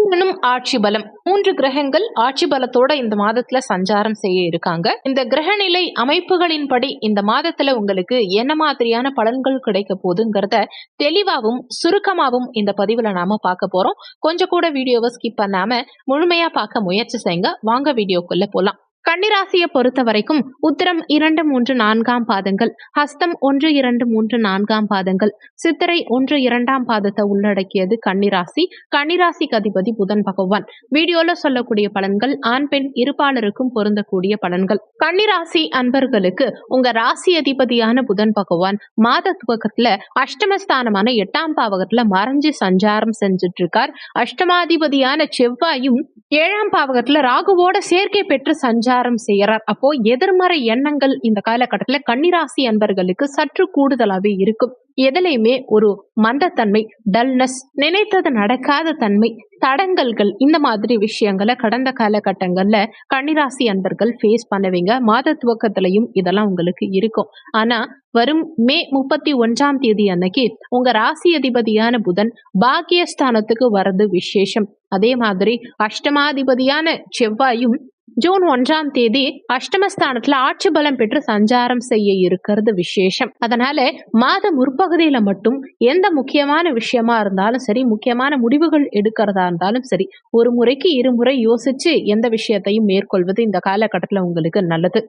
சுக்கிரனும் ஆட்சி பலம். மூன்று கிரகங்கள் ஆட்சி பலத்தோட இந்த மாதத்துல சஞ்சாரம் செய்ய இருக்காங்க. இந்த கிரகநிலை அமைப்புகளின்படி இந்த மாதத்துல உங்களுக்கு என்ன மாதிரியான பலன்கள் கிடைக்க போகுதுங்கிறத தெளிவாகவும் சுருக்கமாகவும் இந்த பதிவுல நாம பார்க்க போறோம். கொஞ்சம் கூட வீடியோவை ஸ்கிப் பண்ணாம முழுமையா பார்க்க முயற்சி செய்யுங்க. வாங்க வீடியோக்குள்ள போலாம். கன்னிராசியை பொறுத்த வரைக்கும் உத்திரம் இரண்டு மூன்று நான்காம் பாதங்கள் ஹஸ்தம் ஒன்று இரண்டு மூன்று நான்காம் பாதங்கள் சித்திரை ஒன்று இரண்டாம் பாதத்தை உள்ளடக்கியது கன்னிராசி. கன்னிராசிக்கு அதிபதி புதன் பகவான். வீடியோல சொல்லக்கூடிய பலன்கள் ஆண் பெண் இருபாலருக்கும் பொருந்தக்கூடிய பலன்கள். கன்னிராசி அன்பர்களுக்கு உங்க ராசி அதிபதியான புதன் பகவான் மாத துவக்கத்துல அஷ்டமஸ்தானமான எட்டாம் பாவகத்துல மறைஞ்சு சஞ்சாரம் செஞ்சுட்டு இருக்கார் அஷ்டமாதிபதியான செவ்வாயும் ஏழாம் பாவகத்துல ராகுவோட சேர்க்கை பெற்று சஞ்சாரம் செய்யறார். அப்போ எதிர்மறை எண்ணங்கள் இந்த காலகட்டத்துல கன்னிராசி அன்பர்களுக்கு சற்று கூடுதலாவே இருக்கும். எதுலையுமே ஒரு மந்தத்தன்மை டல்னஸ் நினைத்தது நடக்காத தன்மை தடங்கல்கள் இந்த மாதிரி விஷயங்களை கடந்த காலகட்டங்கள்ல கன்னிராசி அன்பர்கள் ஃபேஸ் பண்ணுவீங்க. மாத துவக்கத்திலையும் இதெல்லாம் உங்களுக்கு இருக்கும். ஆனா வரும் மே முப்பத்தி ஒன்றாம் தேதி அன்னைக்கு உங்க ராசி அதிபதியான புதன் பாக்கியஸ்தானத்துக்கு வர்றது விசேஷம். அதே மாதிரி அஷ்டமாதிபதியான செவ்வாயும் ஜூன் ஒன்றாம் தேதி அஷ்டமஸ்தானத்துல ஆட்சி பலம் பெற்று சஞ்சாரம் செய்ய இருக்கிறது விசேஷம். அதனால மாத முற்பகுதியில மட்டும் எந்த முக்கியமான விஷயமா இருந்தாலும் சரி முக்கியமான முடிவுகள் எடுக்கிறதா இருந்தாலும் சரி ஒரு முறைக்கு இருமுறை யோசிச்சு எந்த விஷயத்தையும் மேற்கொள்வது இந்த காலகட்டத்துல உங்களுக்கு நல்லது.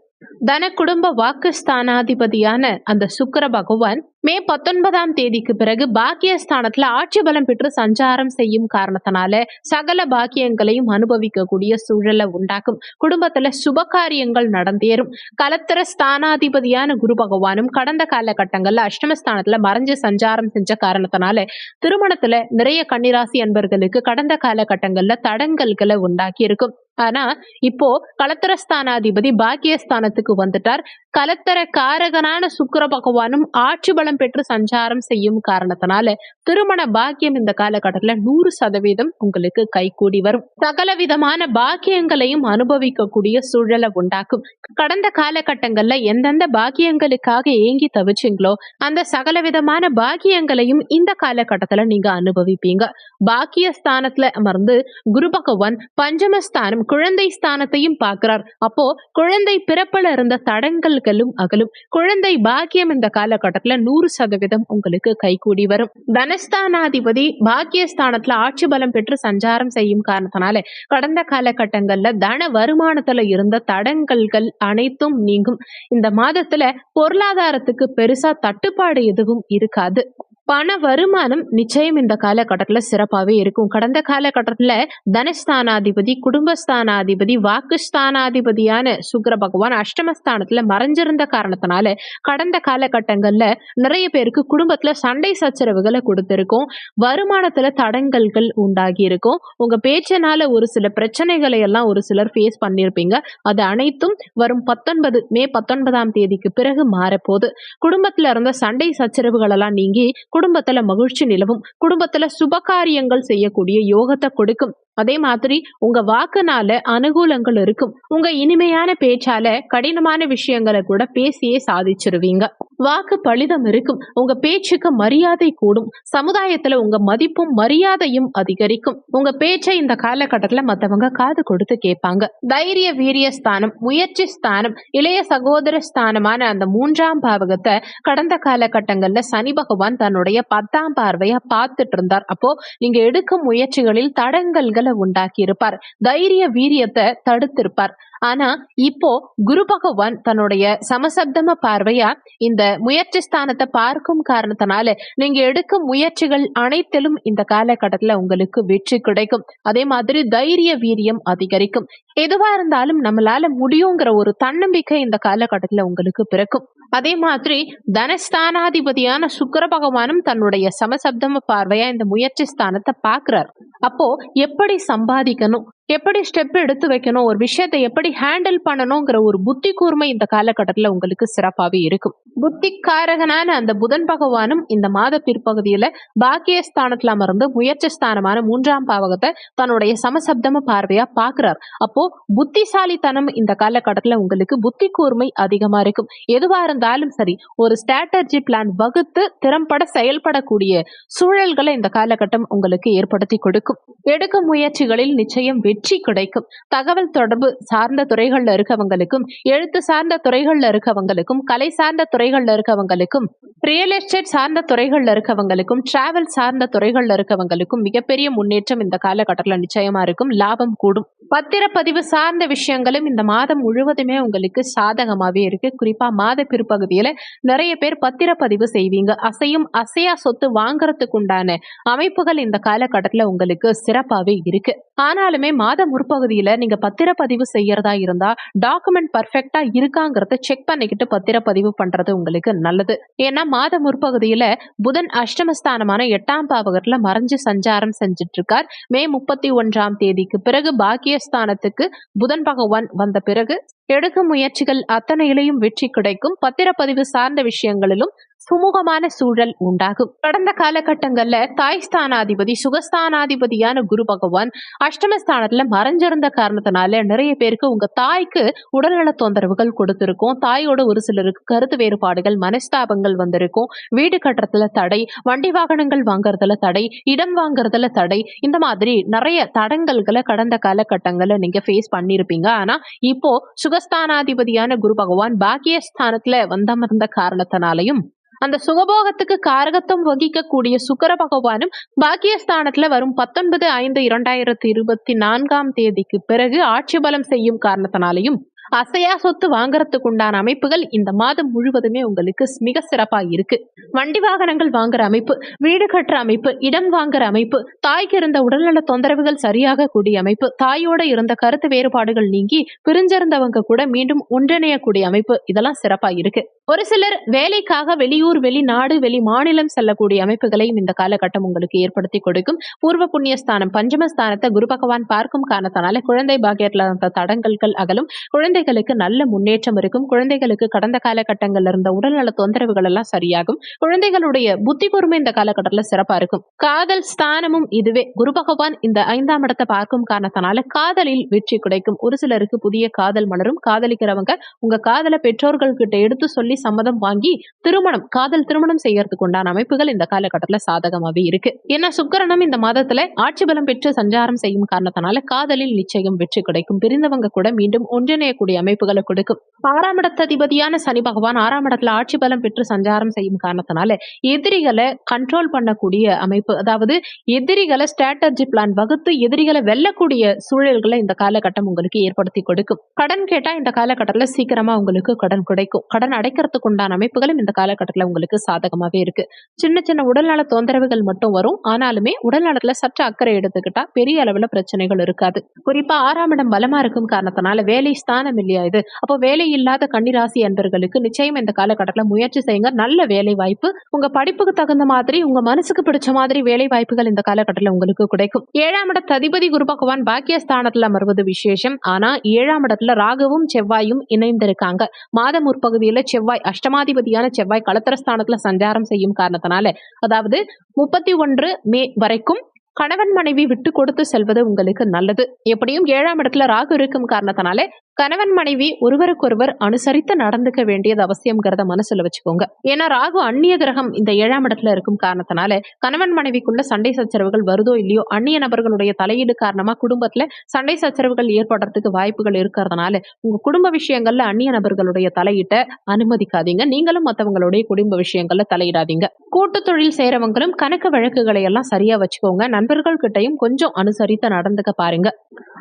தன குடும்ப வாக்கு ஸ்தானாதிபதியான அந்த சுக்கர பகவான் மே பத்தொன்பதாம் தேதிக்கு பிறகு பாக்கியஸ்தானத்துல ஆட்சி பலம் பெற்று சஞ்சாரம் செய்யும் காரணத்தினால சகல பாக்கியங்களையும் அனுபவிக்கக்கூடிய சூழலை உண்டாக்கும். குடும்பத்துல சுப காரியங்கள் நடந்தேறும். கலத்திர ஸ்தானாதிபதியான குரு பகவானும் கடந்த காலகட்டங்கள்ல அஷ்டமஸ்தானத்துல மறைஞ்சு சஞ்சாரம் செஞ்ச காரணத்தினால திருமணத்துல நிறைய கன்னிராசி அன்பர்களுக்கு கடந்த காலகட்டங்கள்ல தடங்கல்களை உண்டாக்கி இருக்கும் ஆனா இப்போ கலத்திரஸ்தானாதிபதி பாக்கியஸ்தானத்துக்கு வந்துட்டார். கலத்தர காரகனான சுக்கர பகவானும் ஆட்சி பலம் பெற்று சஞ்சாரம் செய்யும் காரணத்தினால திருமண பாக்கியம் இந்த காலகட்டத்துல நூறு சதவீதம் உங்களுக்கு கைகூடி வரும். சகல விதமான பாக்கியங்களையும் அனுபவிக்கக்கூடிய சூழலை உண்டாக்கும். கடந்த காலகட்டங்கள்ல எந்தெந்த பாக்கியங்களுக்காக ஏங்கி தவிச்சிங்களோ அந்த சகல விதமான பாக்கியங்களையும் இந்த காலகட்டத்துல நீங்க அனுபவிப்பீங்க. பாக்கியஸ்தானத்துல அமர்ந்து குரு பகவான் பஞ்சமஸ்தானம் குழந்தை ஸ்தானத்தையும் பார்க்கிறார். அப்போ குழந்தை பிறப்புல இருந்த தடங்கல்களும் அகலும். குழந்தை பாக்கியம் இந்த காலகட்டத்துல நூறு சதவீதம் உங்களுக்கு கைகூடி வரும். தனஸ்தானாதிபதி பாக்கியஸ்தானத்துல ஆட்சி பலம் பெற்று சஞ்சாரம் செய்யும் காரணத்தினால கடந்த காலகட்டங்கள்ல தன வருமானத்துல இருந்த தடங்கல்கள் அனைத்தும் நீங்கும். இந்த மாதத்துல பொருளாதாரத்துக்கு பெருசா தட்டுப்பாடு எதுவும் இருக்காது. பண வருமானம் நிச்சயம் இந்த காலகட்டத்தில் சிறப்பாகவே இருக்கும். கடந்த காலகட்டத்தில் தனஸ்தானாதிபதி குடும்பஸ்தானாதிபதி வாக்குஸ்தானாதிபதியான சுக்கர பகவான் அஷ்டமஸ்தானத்துல மறைஞ்சிருந்த காரணத்தினால கடந்த காலகட்டங்கள்ல நிறைய பேருக்கு குடும்பத்துல சண்டை சச்சரவுகளை கொடுத்துருக்கோம். வருமானத்துல தடங்கல்கள் உண்டாகி இருக்கும் உங்க பேச்சனால ஒரு சில பிரச்சனைகளை எல்லாம் ஒரு சிலர் ஃபேஸ் பண்ணியிருப்பீங்க அது அனைத்தும் வரும் பத்தொன்பது மே பத்தொன்பதாம் தேதிக்கு பிறகு மாறப்போகுது. குடும்பத்துல இருந்த சண்டை சச்சரவுகள் எல்லாம் நீங்கி குடும்பத்துல மகிழ்ச்சி நிலவும் குடும்பத்துல சுபகாரியங்கள் செய்யக்கூடிய யோகத்தை கொடுக்கும். அதே மாதிரி உங்க வாக்குனால அனுகூலங்கள் இருக்கும். உங்க இனிமையான பேச்சால கடினமான விஷயங்களை கூட பேசியே சாதிச்சிருவீங்க. வாக்கு பலிதம் இருக்கும். உங்க பேச்சுக்கு மரியாதை கூடும். சமுதாயத்துல உங்க மதிப்பும் மரியாதையும் அதிகரிக்கும். உங்க பேச்சை இந்த காலகட்டத்துல மத்தவங்க காது கொடுத்து கேட்பாங்க. தைரிய வீரிய ஸ்தானம் முயற்சி ஸ்தானம் இளைய சகோதர ஸ்தானமான அந்த மூன்றாம் பாவகத்தை கடந்த காலகட்டங்கள்ல சனி பகவான் தன்னுடைய பத்தாம் பார்வையா பார்த்துட்டு இருந்தார். அப்போ நீங்க எடுக்கும் முயற்சிகளில் தடங்கல்கள் உண்டாக்கி இருப்பார் தைரிய வீரியத்தை தடுத்திருப்பார். ஆனா இப்போ குரு பகவான் தன்னுடைய சமசப்தம பார்வையா இந்த முயற்சி ஸ்தானத்தை பார்க்கும் காரணத்தினால நீங்க எடுக்கும் முயற்சிகள் அனைத்திலும் இந்த காலகட்டத்துல உங்களுக்கு வெற்றி கிடைக்கும். அதே மாதிரி தைரிய வீரியம் அதிகரிக்கும். எதுவா இருந்தாலும் நம்மளால முடியுங்கிற ஒரு தன்னம்பிக்கை இந்த காலகட்டத்துல உங்களுக்கு பிறக்கும். அதே மாதிரி தனஸ்தானாதிபதியான சுக்கர பகவானும் தன்னுடைய சமசப்தம பார்வையா இந்த முயற்சி ஸ்தானத்தை பாக்குறார் அப்போ எப்படி சம்பாதிக்கணும்? எப்படி ஸ்டெப் எடுத்து வைக்கணும் ஒரு விஷயத்தை எப்படி ஹேண்டில் பண்ணணுங்கிற ஒரு புத்தி கூர்மை இந்த காலகட்டத்துல உங்களுக்கு சிறப்பாகவே இருக்கும். புத்திக்காரகனான அந்த புதன் பகவானும் இந்த மாத பிற்பகுதியில பாக்கிய ஸ்தானத்துல அமர்ந்து முயற்சி ஸ்தானமான மூன்றாம் பாவகத்தை தன்னுடைய சமசப்தம பார்வையா பார்க்கிறார். அப்போ புத்திசாலித்தனம் இந்த காலகட்டத்தில் உங்களுக்கு புத்தி கூர்மை அதிகமா இருக்கும். எதுவா இருந்தாலும் சரி ஒரு ஸ்ட்ராட்டஜி பிளான் வகுத்து திறம்பட செயல்படக்கூடிய சூழல்களை இந்த காலகட்டம் உங்களுக்கு ஏற்படுத்தி கொடுக்கும். எடுக்கும் முயற்சிகளில் நிச்சயம் வெற்றி வெற்றி கிடைக்கும். தகவல் தொடர்பு சார்ந்த துறைகள்ல இருக்கவங்களுக்கும் எழுத்து சார்ந்த துறைகள்ல இருக்கவங்களுக்கும் கலை சார்ந்த துறைகள்ல இருக்கவங்களுக்கும் ரியல் எஸ்டேட் சார்ந்த துறைகள்ல இருக்கவங்களுக்கும் டிராவல் சார்ந்த துறைகள்ல இருக்கவங்களுக்கும் மிகப்பெரிய முன்னேற்றம் இந்த காலகட்டத்தில் நிச்சயமா இருக்கும். லாபம் கூடும். பத்திரப்பதிவு சார்ந்த விஷயங்களும் இந்த மாதம் முழுவதுமே உங்களுக்கு சாதகமாகவே இருக்கு. குறிப்பா மாத பிற்பகுதியில நிறைய பேர் பத்திரப்பதிவு செய்வீங்க. அசையும் அசையா சொத்து வாங்குறதுக்கு உண்டான அமைப்புகள் இந்த காலகட்டத்தில் உங்களுக்கு சிறப்பாகவே இருக்கு. ஆனாலுமே மா மாத முற்பகுதியில நீங்க பத்திரப்பதிவு செய்யறதா இருந்தா டாக்குமெண்ட் பர்ஃபெக்டா இருக்காங்கிறத செக் பண்ணிக்கிட்டு பத்திரப்பதிவு பண்றது உங்களுக்கு நல்லது. ஏன்னா மாத முற்பகுதியில புதன் அஷ்டமஸ்தானமான எட்டாம் பாவகத்தில் மறைஞ்சு சஞ்சாரம் செஞ்சுட்டு இருக்கார் மே முப்பத்தி ஒன்றாம் தேதிக்கு பிறகு பாக்கியஸ்தானத்துக்கு புதன் பகவான் வந்த பிறகு எடுக்கும் முயற்சிகள் அத்தனையிலையும் வெற்றி கிடைக்கும். பத்திரப்பதிவு சார்ந்த விஷயங்களிலும் சுமூகமான சூழல் உண்டாகும். கடந்த காலகட்டங்கள்ல தாய் ஸ்தானாதிபதி சுகஸ்தானாதிபதியான குரு பகவான் அஷ்டமஸ்தானத்துல மறைஞ்சிருந்த காரணத்தினால நிறைய பேருக்கு உங்க தாய்க்கு உடல்நல தொந்தரவுகள் கொடுத்திருக்கும். தாயோட ஒரு சிலருக்கு கருத்து வேறுபாடுகள் மனஸ்தாபங்கள் வந்திருக்கும். வீடு கட்டுறதுல தடை வண்டி வாகனங்கள் வாங்குறதுல தடை இடம் வாங்குறதுல தடை இந்த மாதிரி நிறைய தடங்கல்களை கடந்த காலகட்டங்கள்ல நீங்க ஃபேஸ் பண்ணிருப்பீங்க. ஆனா இப்போ சுகஸ்தானாதிபதியான குரு பகவான் பாக்கியஸ்தானத்துல வந்தமர்ந்த காரணத்தினாலையும் அந்த சுகபோகத்துக்கு காரகத்துவம் வகிக்கக்கூடிய சுக்கர பகவானும் பாக்கியஸ்தானத்துல வரும் பத்தொன்பது ஐந்து இரண்டாயிரத்தி இருபத்தி நான்காம் தேதிக்கு பிறகு ஆட்சி பலம் செய்யும் காரணத்தினாலையும் அசையா சொத்து வாங்குறதுக்கு உண்டான அமைப்புகள் இந்த மாதம் முழுவதுமே உங்களுக்கு மிக சிறப்பா இருக்கு. வண்டி வாகனங்கள் வாங்குற அமைப்பு வீடு கட்டுற அமைப்பு இடம் வாங்குற அமைப்பு தாய்க்கு இருந்த உடல்நல தொந்தரவுகள் சரியாக கூடிய அமைப்பு தாயோட இருந்த கருத்து வேறுபாடுகள் நீங்கி பிரிஞ்சிருந்தவங்க கூட மீண்டும் ஒன்றிணையக்கூடிய அமைப்பு இதெல்லாம் சிறப்பா இருக்கு. ஒரு சிலர் வேலைக்காக வெளியூர் வெளிநாடு வெளி மாநிலம் செல்லக்கூடிய அமைப்புகளையும் இந்த காலகட்டம் உங்களுக்கு ஏற்படுத்தி கொடுக்கும். பூர்வ புண்ணியஸ்தானம் பஞ்சமஸ்தானத்தை குரு பகவான் பார்க்கும் காரணத்தினால குழந்தை பாக்கியத்தில் இருந்த தடங்கல்கள் அகலும். குழந்தை குழந்தைகளுக்கு நல்ல முன்னேற்றம் இருக்கும். குழந்தைகளுக்கு கடந்த காலகட்டங்கள்ல இருந்த உடல்நல தொந்தரவுகள் எல்லாம் சரியாகும். குழந்தைகளுடைய புத்தி கூர்மை இந்த காலகட்டத்தில் சிறப்பா இருக்கும். காதல் ஸ்தானமும் இதுவே. குரு பகவான் இந்த ஐந்தாம் இடத்தை பார்க்கும் காரணத்தினால காதலில் வெற்றி கிடைக்கும். ஒரு சிலருக்கு புதிய காதல் மலரும். காதலிக்கிறவங்க உங்க காதலை பெற்றோர்கள் கிட்ட எடுத்து சொல்லி சம்மதம் வாங்கி திருமணம் காதல் திருமணம் செய்யறதுக்கு உண்டான அமைப்புகள் இந்த காலகட்டத்துல சாதகமாவே இருக்கு. ஏன்னா சுக்கரனும் இந்த மாதத்துல ஆட்சி பலம் பெற்று சஞ்சாரம் செய்யும் காரணத்தினால காதலில் நிச்சயம் வெற்றி கிடைக்கும். பிரிந்தவங்க கூட மீண்டும் ஒன்றிணையக்கூடிய அமைப்புகளை கொடுக்கும். ஆறாம் இடத்ததிபதியான சனி பகவான் ஆறாம் இடத்துல ஆட்சி பலம் பெற்று சஞ்சாரம் செய்யும் காரணத்தினால எதிரிகளை கண்ட்ரோல் பண்ணக்கூடிய அமைப்பு அதாவது எதிரிகளை ஸ்ட்ராட்டஜி பிளான் வகுத்து எதிரிகளை வெல்லக்கூடிய சூழல்களை இந்த காலகட்டம் உங்களுக்கு ஏற்படுத்தி கொடுக்கும். கடன் கேட்டா இந்த காலகட்டத்துல சீக்கிரமா உங்களுக்கு கடன் கிடைக்கும். கடன் அடைக்கிறதுக்கு உண்டான அமைப்புகளும் இந்த காலகட்டத்துல உங்களுக்கு சாதகமாவே இருக்கு. சின்ன சின்ன உடல்நல தொந்தரவுகள் மட்டும் வரும். ஆனாலுமே உடல்நலத்துல சற்று அக்கறை எடுத்துக்கிட்டா பெரிய அளவுல பிரச்சனைகள் இருக்காது. குறிப்பா ஆறாம் இடம் பலமா இருக்கும் காரணத்தினால வேலை ஸ்தானம் இல்லையா இது? அப்போ வேலை இல்லாத கன்னிராசி அன்பர்களுக்கு நிச்சயம் இந்த காலகட்டத்தில் முயற்சி செய்யுங்க. நல்ல வேலை வாய்ப்பு. உங்க படிப்புக்கு தகுந்த மாதிரி உங்க மனசுக்கு பிடிச்ச மாதிரி வேலை வாய்ப்புகள் இந்த காலகட்டத்தில் உங்களுக்கு கிடைக்கும். ஏழாம் இட அதிபதி குரு பகவான் பாக்கியஸ்தானத்துல அமர்வது விசேஷம். ஆனா ஏழாம் இடத்துல ராகவும் செவ்வாயும் இணைந்திருக்காங்க. மாத முற்பகுதியில செவ்வாய் அஷ்டமாதிபதியான செவ்வாய் களத்திரஸ்தானத்துல சஞ்சாரம் செய்யும் காரணத்தினால அதாவது முப்பத்தி ஒன்று மே வரைக்கும் கணவன் மனைவி விட்டு கொடுத்து செல்வது உங்களுக்கு நல்லது. எப்படியும் ஏழாம் இடத்துல ராகு இருக்கும் காரணத்தினாலே கணவன் மனைவி ஒருவருக்கொருவர் அனுசரித்து நடந்துக்க வேண்டியது அவசியம்ங்கிறத மனசுல வச்சுக்கோங்க. ஏன்னா ராகு அந்நிய கிரகம் இந்த ஏழாம் இடத்துல இருக்கும் காரணத்தினால கணவன் மனைவிக்குள்ள சண்டை சச்சரவுகள் வருதோ இல்லையோ அந்நிய நபர்களுடைய தலையீடு காரணமா குடும்பத்துல சண்டை சச்சரவுகள் ஏற்படுறதுக்கு வாய்ப்புகள் இருக்கிறதுனால உங்க குடும்ப விஷயங்கள்ல அந்நிய நபர்களுடைய தலையீட்டை அனுமதிக்காதீங்க. நீங்களும் மற்றவங்களுடைய குடும்ப விஷயங்கள்ல தலையிடாதீங்க. கூட்டு தொழில் செய்யறவங்களும் கணக்கு வழக்குகளை எல்லாம் சரியா வச்சுக்கோங்க. நண்பர்கள் கிட்டையும் கொஞ்சம் அனுசரித்து நடந்துக்க பாருங்க.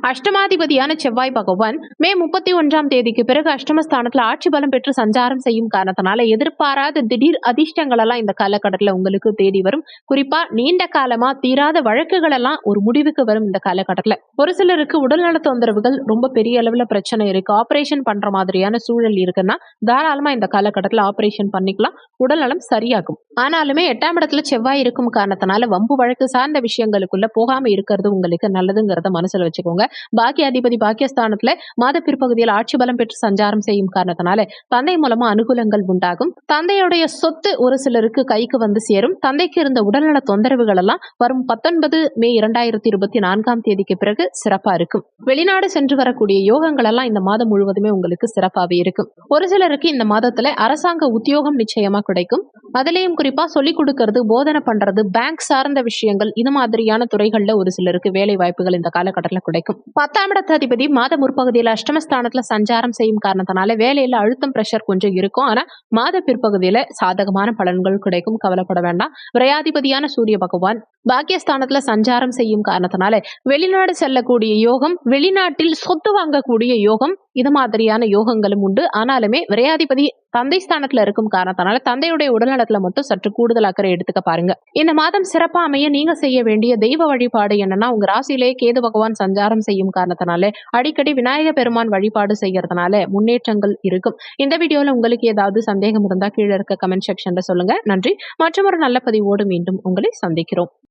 அஷ்டமாதிபதியான செவ்வாய் பகவான் மே முப்பத்தி ஒன்றாம் தேதிக்கு பிறகு அஷ்டமஸ்தானத்துல ஆட்சி பலம் பெற்று சஞ்சாரம் செய்யும் காரணத்தினால எதிர்பாராத திடீர் அதிர்ஷ்டங்கள் எல்லாம் இந்த காலகட்டத்துல உங்களுக்கு தேடி வரும். குறிப்பா நீண்ட காலமா தீராத வழக்குகள் எல்லாம் ஒரு முடிவுக்கு வரும் இந்த காலகட்டத்துல. ஒரு சிலருக்கு உடல்நல தொந்தரவுகள் ரொம்ப பெரிய அளவுல பிரச்சனை இருக்கு. ஆபரேஷன் பண்ற மாதிரியான சூழல் இருக்குன்னா தாராளமா இந்த காலகட்டத்துல ஆபரேஷன் பண்ணிக்கலாம். உடல்நலம் சரியாகும். ஆனா இருந்தாலுமே எட்டாம் இடத்துல செவ்வாய் இருக்கும் காரணத்தினால வம்பு வழக்கு சார்ந்த விஷயங்களுக்குள்ள போகாம இருக்கிறது உங்களுக்கு நல்லதுங்கிறத மனசுல வச்சுக்கோங்க. பாக்கிய அதிபதி பாக்கியஸ்தானத்துல மாத பிற்பகுதியில் ஆட்சி பலம் பெற்று சஞ்சாரம் செய்யும் காரணத்தினால தந்தை மூலமா அனுகூலங்கள் உண்டாகும். தந்தையுடைய சொத்து ஒரு சிலருக்கு கைக்கு வந்து சேரும். தந்தைக்கு இருந்த உடல்நல தொந்தரவுகள் எல்லாம் வரும் பத்தொன்பது மே இரண்டாயிரத்தி இருபத்தி நான்காம் தேதிக்கு பிறகு சிறப்பா இருக்கும். வெளிநாடு சென்று வரக்கூடிய யோகங்கள் எல்லாம் இந்த மாதம் முழுவதுமே உங்களுக்கு சிறப்பாகவே இருக்கும். ஒரு சிலருக்கு இந்த மாதத்துல அரசாங்க உத்தியோகம் நிச்சயமா கிடைக்கும். அதுலேயும் குறிப்பா சொல்லிக் கொடுக்கறது போதனை பண்றது பேங்க் சார்ந்த விஷயங்கள் இது மாதிரியான துறைகள்ல ஒரு சிலருக்கு வேலை வாய்ப்புகள் இந்த காலகட்டத்தில் கிடைக்கும். பத்தாம் இடத்து அதிபதி மாத முற்பகுதியில அஷ்டமஸ்தானத்துல சஞ்சாரம் செய்யும் காரணத்தினால வேலையில அழுத்தம் பிரஷர் கொஞ்சம் இருக்கும். ஆனா மாத பிற்பகுதியில சாதகமான பலன்கள் கிடைக்கும் கவலைப்பட வேண்டாம். விரையாதிபதியான சூரிய பகவான் பாக்கியஸ்தானத்துல சஞ்சாரம் செய்யும் காரணத்தினால வெளிநாடு செல்லக்கூடிய யோகம் வெளிநாட்டில் சொத்து வாங்கக்கூடிய யோகம் இது மாதிரியான யோகங்களும் உண்டு. ஆனாலுமே விரையாதிபதி தந்தை ஸ்தானத்துல இருக்கும் காரணத்தினால தந்தையுடைய உடல்நலத்துல மட்டும் சற்று கூடுதல் அக்கறை எடுத்துக்க பாருங்க. இந்த மாதம் சிறப்பா அமைய நீங்க செய்ய வேண்டிய தெய்வ வழிபாடு என்னன்னா உங்க ராசியிலேயே கேது பகவான் சஞ்சாரம் செய்யும் காரணத்தினால அடிக்கடி விநாயக பெருமான் வழிபாடு செய்யறதுனால முன்னேற்றங்கள் இருக்கும். இந்த வீடியோல உங்களுக்கு ஏதாவது சந்தேகம் இருந்தா கீழே இருக்க கமெண்ட் செக்ஷன்ல சொல்லுங்க. நன்றி. மற்றும் ஒரு நல்ல பதிவோடு மீண்டும் உங்களை சந்திக்கிறோம்.